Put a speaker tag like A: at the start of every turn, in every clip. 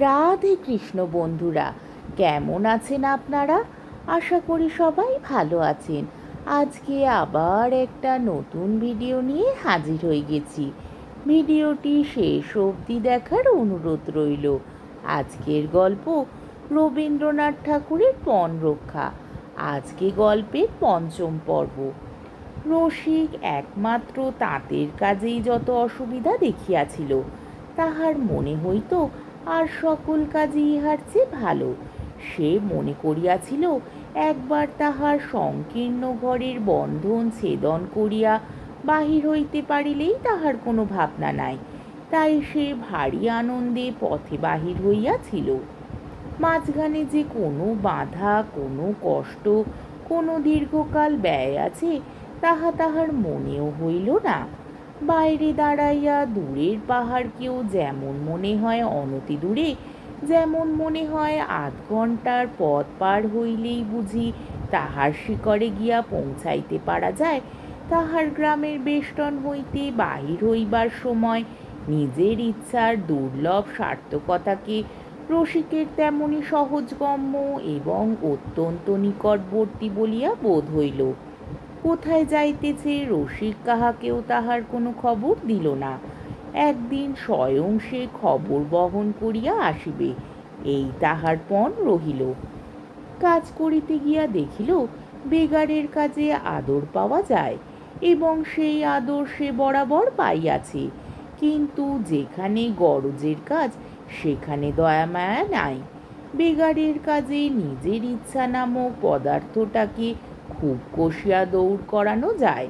A: রাধে কৃষ্ণ বন্ধুরা, কেমন আছেন আপনারা? আশা করি সবাই ভালো আছেন। আজকে আবার একটা নতুন ভিডিও নিয়ে হাজির হয়ে গেছি। ভিডিওটি শেষ অবধি দেখার অনুরোধ রইল। আজকের গল্প রবীন্দ্রনাথ ঠাকুরের পণ রক্ষা। আজকে গল্পের পঞ্চম পর্ব। রসিক একমাত্র তাঁতের কাজেই যত অসুবিধা দেখিয়াছিল, তাহার মনে হইত আর সকল কাজে ইহার চেয়ে ভালো। সে মনে করিয়াছিল, একবার তাহার সংকীর্ণ ঘরের বন্ধন ছেদন করিয়া বাহির হইতে পারিলেই তাহার কোনো ভাবনা নাই। তাই সে ভারী আনন্দে পথে বাহির হইয়াছিল। মাঝখানে যে কোনো বাধা, কোনো কষ্ট, কোনো দীর্ঘকাল ব্যয় আছে, তাহা তাহার মনেও হইল না। বাইরে দাঁড়াইয়া দূরের পাহাড়কেও যেমন মনে হয় অনতি দূরে, যেমন মনে হয় আধ ঘণ্টার পথ পার হইলেই বুঝি তাহার শিকরে গিয়া পৌঁছাইতে পারা যায়। তাহার গ্রামের বেষ্টন হইতে বাহির হইবার সময় নিজের ইচ্ছার দুর্লভ সার্থকতাকে রসিকের তেমনি সহজগম্য এবং অত্যন্ত নিকটবর্তী বলিয়া বোধ হইল। কোথায় যাইতেছে? রসিক কাহাকেও তাহার কোনো খবর দিল না। একদিন স্বয়ং সে খবর বহন করিয়া আসিবে। এই তাহার পণ রহিল। কাজ করিতে গিয়া দেখিল, বেগারের কাজে আদর পাওয়া যায় এবং সেই আদর সে বরাবর পাইয়াছে। কিন্তু যেখানে গরজের কাজ, সেখানে দয়া মায়া নাই। বেগারের কাজে নিজের ইচ্ছা নামক পদার্থটাকে খুব কষিয়া দৌড় করানো যায়।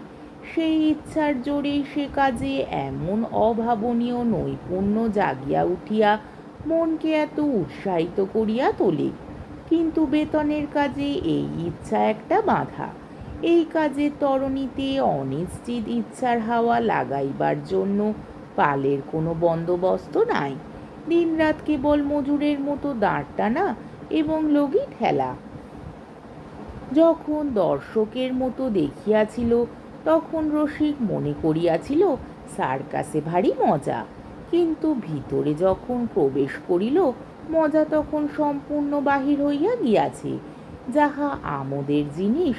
A: সেই ইচ্ছার জোরেই সে কাজে এমন অভাবনীয় নৈপুণ্য জাগিয়া উঠিয়া মনকে এত উৎসাহিত করিয়া তোলে। কিন্তু বেতনের কাজে এই ইচ্ছা একটা বাধা। এই কাজের তরণীতে অনিশ্চিত ইচ্ছার হাওয়া লাগাইবার জন্য পালের কোনো বন্দোবস্ত নাই। দিনরাত কেবল মজুরের মতো দাঁড় টানা এবং লগি ঠেলা যখন দর্শকের মতো দেখিয়াছিল, তখন রসিক মনে করিয়াছিল, সার্কাসে ভারী মজা। কিন্তু ভিতরে যখন প্রবেশ করিল, মজা তখন সম্পূর্ণ বাহির হইয়া গিয়াছে। যাহা আমোদের জিনিস,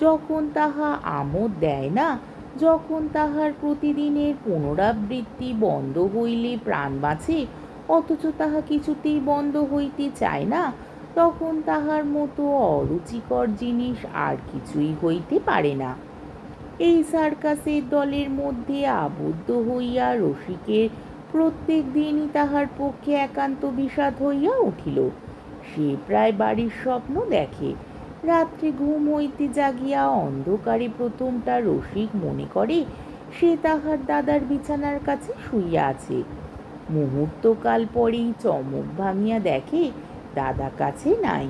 A: যখন তাহা আমোদ দেয় না, যখন তাহার প্রতিদিনের পুনরাবৃত্তি বন্ধ হইলে প্রাণ বাঁচে, অথচ তাহা কিছুতেই বন্ধ হইতে চায় না তখন তাহার মতো অরুচিকর জিনিস আর কিছুই হইতে পারে না। এই সার্কাসের দলের মধ্যে আবদ্ধ হইয়া রসিকের প্রত্যেক দিনই তাহার পক্ষে একান্ত বিষাদ হইয়া উঠিল। সে প্রায় বাড়ির স্বপ্ন দেখে। রাত্রে ঘুম হইতে জাগিয়া অন্ধকারে প্রথমটা রসিক মনে করে, সে তাহার দাদার বিছানার কাছে শুইয়া আছে। মুহূর্তকাল পরেই চমক ভাঙিয়া দেখে দাদা কাছে নাই।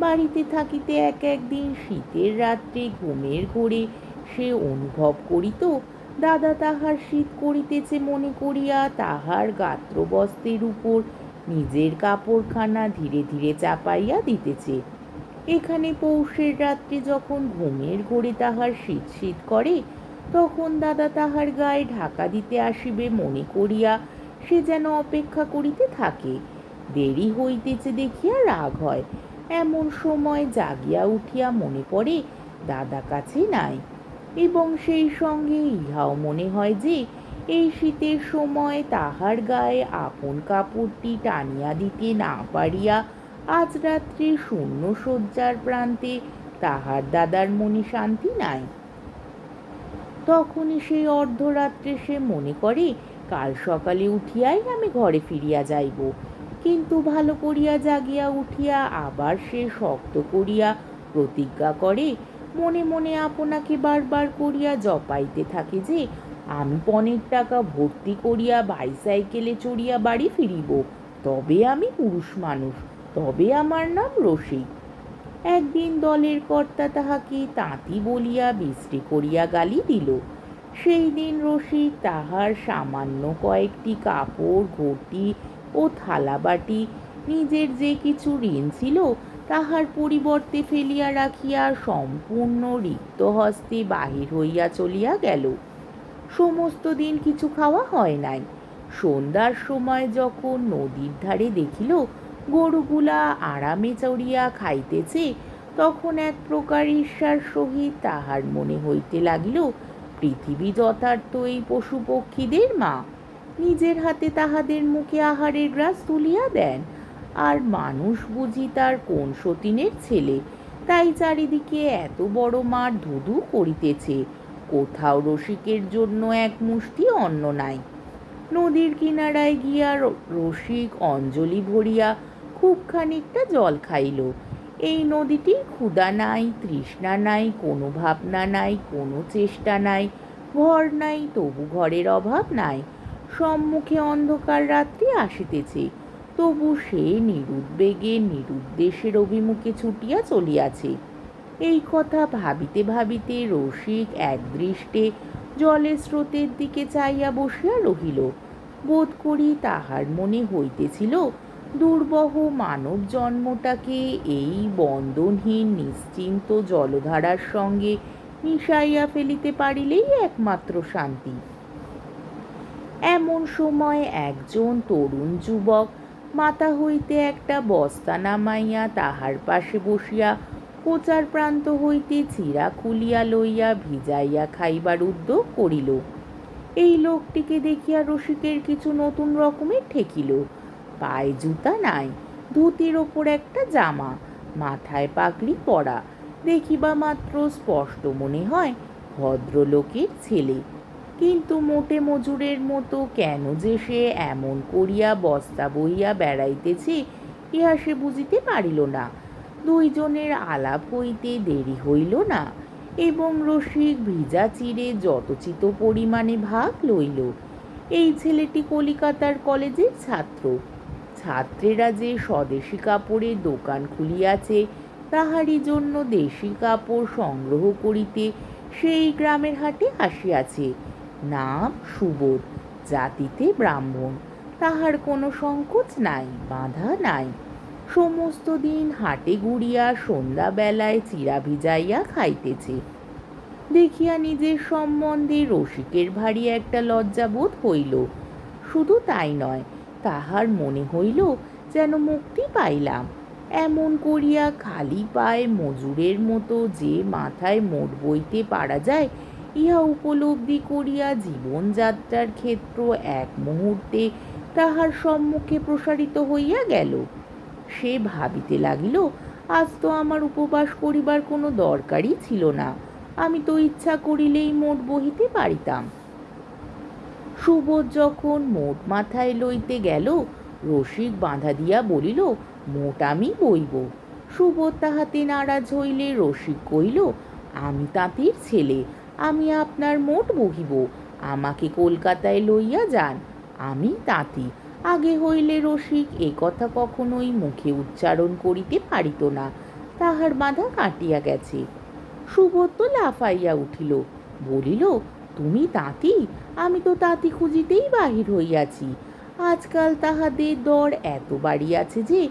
A: বাড়িতে থাকিতে এক একদিন শীতের রাত্রে ঘুমের ঘোরে সে অনুভব করিত, দাদা তাহার শীত করিতেছে মনে করিয়া তাহার গাত্রবস্ত্রের উপর নিজের কাপড়খানা ধীরে ধীরে চাপাইয়া দিতেছে। এখানে পৌষের রাত্রে যখন ঘুমের ঘোরে তাহার শীত শীত করে, তখন দাদা তাহার গায়ে ঢাকা দিতে আসিবে মনে করিয়া সে যেন অপেক্ষা করিতে থাকে। দেরি হইতেছে দেখিয়া রাগ হয়। এমন সময় জাগিয়া উঠিয়া মনে পড়ে, দাদা কাছে নাই। এবং সেই সঙ্গে ইহাও মনে হয় যে, এই শীতের সময় তাহার গায়ে আপন কাপড়টি টানিয়া দিতে না পারিয়া আজ রাত্রে শূন্য শয্যার প্রান্তে তাহার দাদার মনে শান্তি নাই। তখনই সেই অর্ধরাত্রে সে মনে করে, কাল সকালে উঠিয়াই আমি ঘরে ফিরিয়া যাইব। কিন্তু ভালো করিয়া জাগিয়া উঠিয়া আবার সে শক্ত করিয়া প্রতিজ্ঞা করে, মনে মনে আপনাকে বারবার করিয়া জপাইতে থাকে যে, আমি পনেরো টাকা ভর্তি করিয়া বাইসাইকেলে চড়িয়া বাড়ি ফিরিব, তবে আমি পুরুষ মানুষ, তবে আমার নাম রসিক। একদিন দলের কর্তা তাহাকে তাঁতি বলিয়া বৃষ্টি করিয়া গালি দিল। সেই দিন রসিক তাহার সামান্য কয়েকটি কাপড়, ঘটি ও থালাবাটি নিজের যে কিছু ঋণ ছিল তাহার পরিবর্তে ফেলিয়া রাখিয়া সম্পূর্ণ রিক্ত হস্তে বাহির হইয়া চলিয়া গেল। সমস্ত দিন কিছু খাওয়া হয় নাই। সন্ধ্যার সময় যখন নদীর ধারে দেখিল গরুগুলা আরামে চড়িয়া খাইতেছে, তখন এক প্রকার ঈর্ষার সহিত তাহার মনে হইতে লাগিল, পৃথিবী যথার্থ এই পশু পক্ষীদের মা। নিজের হাতে তাহাদের মুখে আহারের গ্রাস তুলিয়া দেন। আর মানুষ বুঝি তার কোন সতীনের ছেলে। তাই চারিদিকে এত বড় মার ধুধু করিতেছে। কোথাও রসিকের জন্য এক মুষ্টি অন্ন নাই। নদীর কিনারায় গিয়া রসিক অঞ্জলি ভরিয়া খুব খানিকটা জল খাইল। এই নদীটি ক্ষুধা নাই, তৃষ্ণা নাই, কোনো ভাবনা নাই, কোনো চেষ্টা নাই ঘর নাই, তবু ঘরের অভাব নাই। সম্মুখে অন্ধকার রাত্রি আসিতেছে। তবু সে নিরুদ্বেগে, নিরুদ্দেশের অভিমুখে ছুটিয়া চলিয়াছে। এই কথা ভাবিতে ভাবিতে রসিক একদৃষ্টে জলের স্রোতের দিকে চাইয়া বসিয়া রহিল। বোধ করি তাহার মনে হইতেছিল, দুর্বহ মানব জন্মটাকে এই বন্ধনহীন, নিশ্চিন্ত জলধারার সঙ্গে মিশাইয়া ফেলিতে পারিলেই একমাত্র শান্তি। এমন সময় একজন তরুণ যুবক মাথা হইতে একটা বস্তা নামাইয়া তাহার পাশে বসিয়া কোচার প্রান্ত হইতে চিরা খুলিয়া লইয়া ভিজাইয়া খাইবার উদ্যোগ করিল। এই লোকটিকে দেখিয়া রসিকের কিছু নতুন রকমের ঠেকিল। পায়ে জুতা নাই, ধুতির ওপর একটা জামা, মাথায় পাগড়ি পরা। দেখিবা মাত্র স্পষ্ট মনে হয় ভদ্রলোকের ছেলে। কিন্তু মোটে মজুরের মতো কেন যে সে এমন করিয়া বস্তা বইয়া বেড়াইতেছে, ইহা সে বুঝিতে পারিল না। দুইজনের আলাপ হইতে দেরি হইল না এবং রসিক ভিজা চিরে যতচিত পরিমাণে ভাগ লইল। এই ছেলেটি কলিকাতার কলেজের ছাত্র। ছাত্রেরা যে স্বদেশী কাপড়ের দোকান খুলিয়াছে, তাহারই জন্য দেশি কাপড় সংগ্রহ করিতে সেই গ্রামের হাটে আসিয়াছে। নাম সুবোধ, জাতিতে ব্রাহ্মণ। তাহার কোনো সংকোচ নাই, বাধা নাই। সমস্ত দিন হাটে ঘুরিয়া সন্ধ্যাবেলায় চিরা ভিজাইয়া খাইতেছে। দেখিয়া নিজের সম্বন্ধে রসিকের ভারী একটা লজ্জাবোধ হইল। শুধু তাই নয়, তাহার মনে হইল যেন মুক্তি পাইলাম। এমন করিয়া খালি পায়ে মজুরের মতো যে মাথায় মোট বইতে পারা যায় ইহা উপলব্ধি করিয়া জীবনযাত্রার ক্ষেত্র এক মুহূর্তে তাহার সম্মুখে প্রসারিত হইয়া গেল। সে ভাবিতে লাগিল, আজ তো আমার উপবাস করিবার কোনো দরকারই ছিল না। আমি তো ইচ্ছা করিলেই মোট বহিতে পারিতাম। সুবোধ যখন মোট মাথায় লইতে গেল, রসিক বাঁধা দিয়া বলিল, মোট আমি বইব। সুবোধ তাহাতে নারাজ হইলে রসিক কইল আমি তাঁতির ছেলে। আমি আপনার মোট বহিব। আমাকে কলকাতায় লইয়া যান। আমি তাঁতি। আগে হইলে রসিক এ কথা কখনোই মুখে উচ্চারণ করিতে পারিত না। তাহার বাধা কাটিয়া গেছে। সুবোধ তো লাফাইয়া উঠিল। বলিল, তুমি তাঁতি? আমি তো তাঁতি খুঁজিতেই বাহির হইয়াছি। আজকাল তাহাদের দর এত বাড়িয়াছে যে,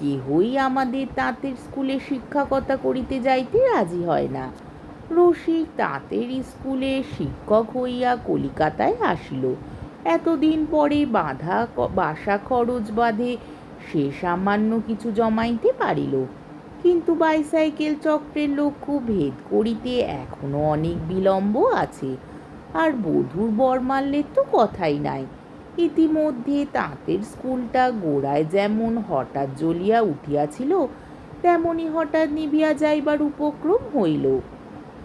A: কেহই আমাদের তাঁতের স্কুলে শিক্ষকতা করিতে যাইতে রাজি হয় না। রসিক তাঁতের স্কুলে শিক্ষক হইয়া কলিকাতায় আসিল। এতদিন পরে বাঁধা বাসা খরচ বাঁধে সে সামান্য কিছু জমাইতে পারিল। কিন্তু বাইসাইকেল চক্রের লক্ষ্য ভেদ করিতে এখনও অনেক বিলম্ব আছে। আর বধূর বরমাল্যের তো কথাই নাই। ইতিমধ্যে তাঁতের স্কুলটা গোড়ায় যেমন হঠাৎ জ্বলিয়া উঠিয়াছিল, তেমনি হঠাৎ নিভিয়া যাইবার উপক্রম হইল।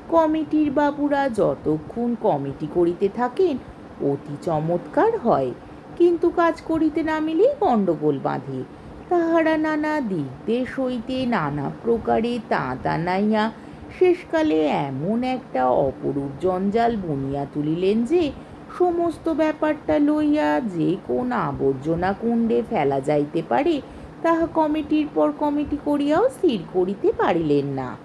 A: কমিটির বাবুরা যতক্ষণ কমিটি করিতে থাকেন, অতি চমৎকার হয়। কিন্তু কাজ করিতে নামিলেই গণ্ডগোল বাঁধে। তাহারা নানা দিক দেশ হইতে নানা প্রকারে তাঁত নাইয়া শেষকালে এমন একটা অপরূপ জঞ্জাল বুনিয়া তুলিলেন যে, সমস্ত ব্যাপারটা লইয়া যে কোন আবর্জনা কুণ্ডে ফেলা যাইতে পারে, তাহা কমিটির পর কমিটি করিয়াও স্থির করিতে পারিলেন না।